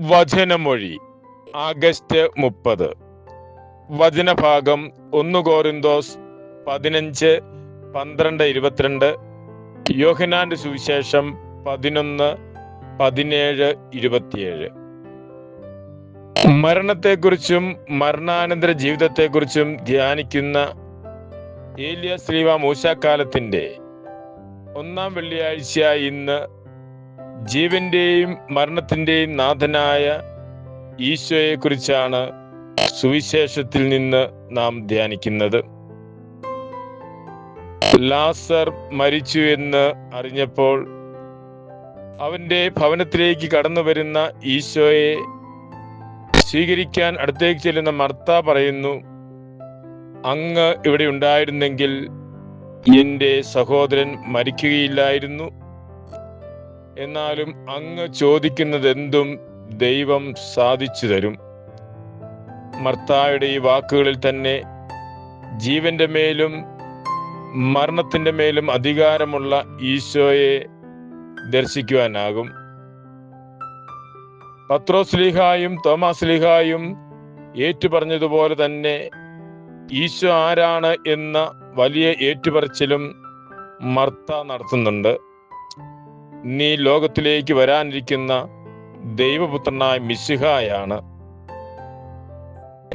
വചനമൊഴി August മുപ്പത്. വചനഭാഗം ഒന്ന് കോറിന്തോസ് പതിനഞ്ച് പന്ത്രണ്ട് ഇരുപത്തിരണ്ട് യോഹനാന്റെ സുവിശേഷം പതിനൊന്ന് പതിനേഴ് ഇരുപത്തിയേഴ്. മരണത്തെക്കുറിച്ചും മരണാനന്തര ജീവിതത്തെക്കുറിച്ചും ധ്യാനിക്കുന്ന ഏലിയ ശ്രീവ മൂശാക്കാലത്തിന്റെ ഒന്നാം വെള്ളിയാഴ്ച ഇന്ന് ജീവന്റെയും മരണത്തിന്റെയും നാഥനായ ഈശോയെക്കുറിച്ചാണ് സുവിശേഷത്തിൽ നിന്ന് നാം ധ്യാനിക്കുന്നത്. ലാസർ മരിച്ചു എന്ന് അറിഞ്ഞപ്പോൾ അവന്റെ ഭവനത്തിലേക്ക് കടന്നു വരുന്ന ഈശോയെ സ്വീകരിക്കാൻ അടുത്തേക്ക് ചെല്ലുന്ന മർത്ത പറയുന്നു അങ്ങ് ഇവിടെ ഉണ്ടായിരുന്നെങ്കിൽ എന്റെ സഹോദരൻ മരിക്കുകയില്ലായിരുന്നു. എന്നാലും അങ്ങ് ചോദിക്കുന്നതെന്തും ദൈവം സാധിച്ചു തരും. മർത്തായുടെ ഈ വാക്കുകളിൽ തന്നെ ജീവന്റെ മേലും മരണത്തിന്റെ മേലും അധികാരമുള്ള ഈശോയെ ദർശിക്കുവാനാകും. പത്രോസ്ലിഹായും തോമാസ്ലിഹായും ഏറ്റുപറഞ്ഞതുപോലെ തന്നെ ഈശോ ആരാണ് എന്ന വലിയ ഏറ്റുപറച്ചിലും മർത്ത നടത്തുന്നുണ്ട്. നീ ലോകത്തിലേക്ക് വരാനിരിക്കുന്ന ദൈവപുത്രനായ മിശിഹായാണ്.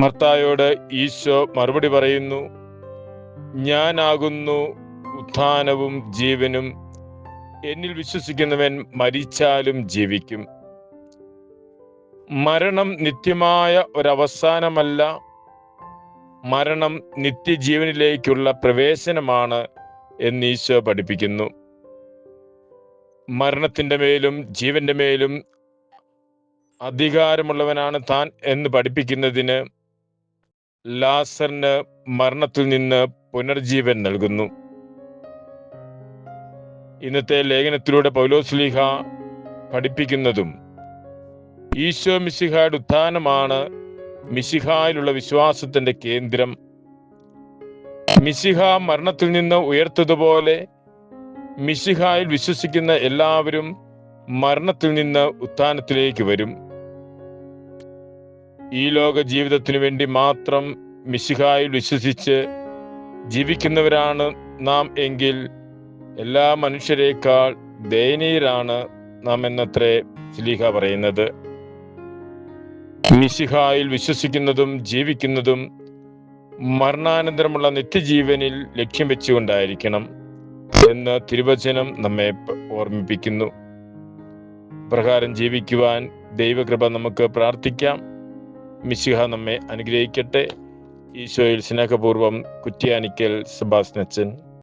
മർത്തായോട് ഈശോ മറുപടി പറയുന്നു ഞാനാകുന്നു ഉത്ഥാനവും ജീവനും. എന്നിൽ വിശ്വസിക്കുന്നവൻ മരിച്ചാലും ജീവിക്കും. മരണം നിത്യമായ ഒരവസാനമല്ല. മരണം നിത്യജീവനിലേക്കുള്ള പ്രവേശനമാണ് എന്ന് ഈശോ പഠിപ്പിക്കുന്നു. മരണത്തിന്റെ മേലും ജീവന്റെ മേലും അധികാരമുള്ളവനാണ് താൻ എന്ന് പഠിപ്പിക്കുന്നതിന് ലാസറിന് മരണത്തിൽ നിന്ന് പുനർജീവൻ നൽകുന്നു. ഇന്നത്തെ ലേഖനത്തിലൂടെ പൗലോസ്ലീഹ പഠിപ്പിക്കുന്നതും ഈശോ മിശിഹായുടെ ഉത്ഥാനമാണ് മിശിഹായിലുള്ള വിശ്വാസത്തിന്റെ കേന്ദ്രം. മിശിഹ മരണത്തിൽ നിന്ന് ഉയർത്തതുപോലെ മിശിഹായിൽ വിശ്വസിക്കുന്ന എല്ലാവരും മരണത്തിൽ നിന്ന് ഉത്ഥാനത്തിലേക്ക് വരും. ഈ ലോക ജീവിതത്തിനു വേണ്ടി മാത്രം മിശിഹായിൽ വിശ്വസിച്ച് ജീവിക്കുന്നവരാണ് നാം എങ്കിൽ എല്ലാ മനുഷ്യരെക്കാൾ ദയനീയരാണ് നാം എന്നത്രേ സ്ലീഹ പറയുന്നത്. മിശിഹായിൽ വിശ്വസിക്കുന്നതും ജീവിക്കുന്നതും മരണാനന്തരമുള്ള നിത്യജീവനിൽ ലക്ഷ്യം വെച്ചുകൊണ്ടായിരിക്കണം. എന്ന് തിരുവചനം നമ്മെ ഓർമ്മിപ്പിക്കുന്നു. പ്രകാരം ജീവിക്കുവാൻ ദൈവകൃപ നമുക്ക് പ്രാർത്ഥിക്കാം. മിശിഹ നമ്മെ അനുഗ്രഹിക്കട്ടെ. ഈശോയിൽ സ്നേഹപൂർവം കുറ്റിയാനിക്കൽ സെബാസ്നച്ചൻ